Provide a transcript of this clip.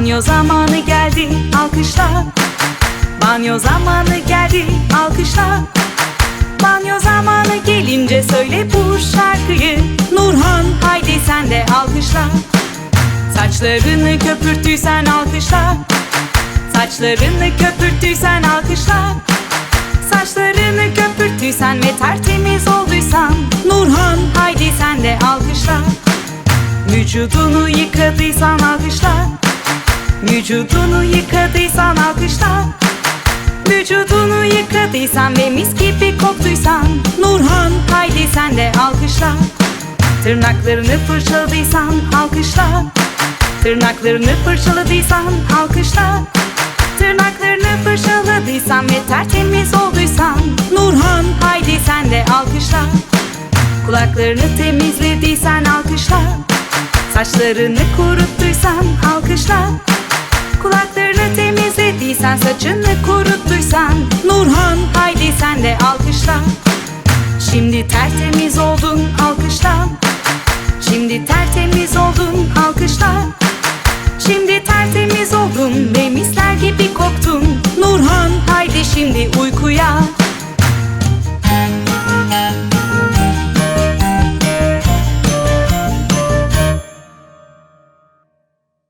Banyo zamanı geldi alkışla. Banyo zamanı geldi alkışla. Banyo zamanı gelince söyle bu şarkıyı. Nurhan haydi sen de alkışla. Saçlarını köpürttüysen alkışla. Saçlarını köpürttüysen alkışla. Saçlarını köpürttüysen ve tertemiz olduysan. Nurhan haydi sen de alkışla. Vücudunu yıkadıysan alkışla Vücudunu yıkadıysan alkışla. Vücudunu yıkadıysan ve mis gibi koktuysan. Nurhan haydi sen de alkışla. Tırnaklarını fırçaladıysan alkışla. Tırnaklarını fırçaladıysan alkışla. Tırnaklarını fırçaladıysan ve tertemiz olduysan. Nurhan haydi sen de alkışla. Kulaklarını temizlediysen alkışla. Saçlarını kuruttuysan alkışla Saçını kuruttuysan Nurhan Haydi sen de alkışla. Şimdi tertemiz oldun alkışla. Şimdi tertemiz oldun alkışla. Şimdi tertemiz oldun ve misler gibi koktun. Nurhan Haydi şimdi uykuya.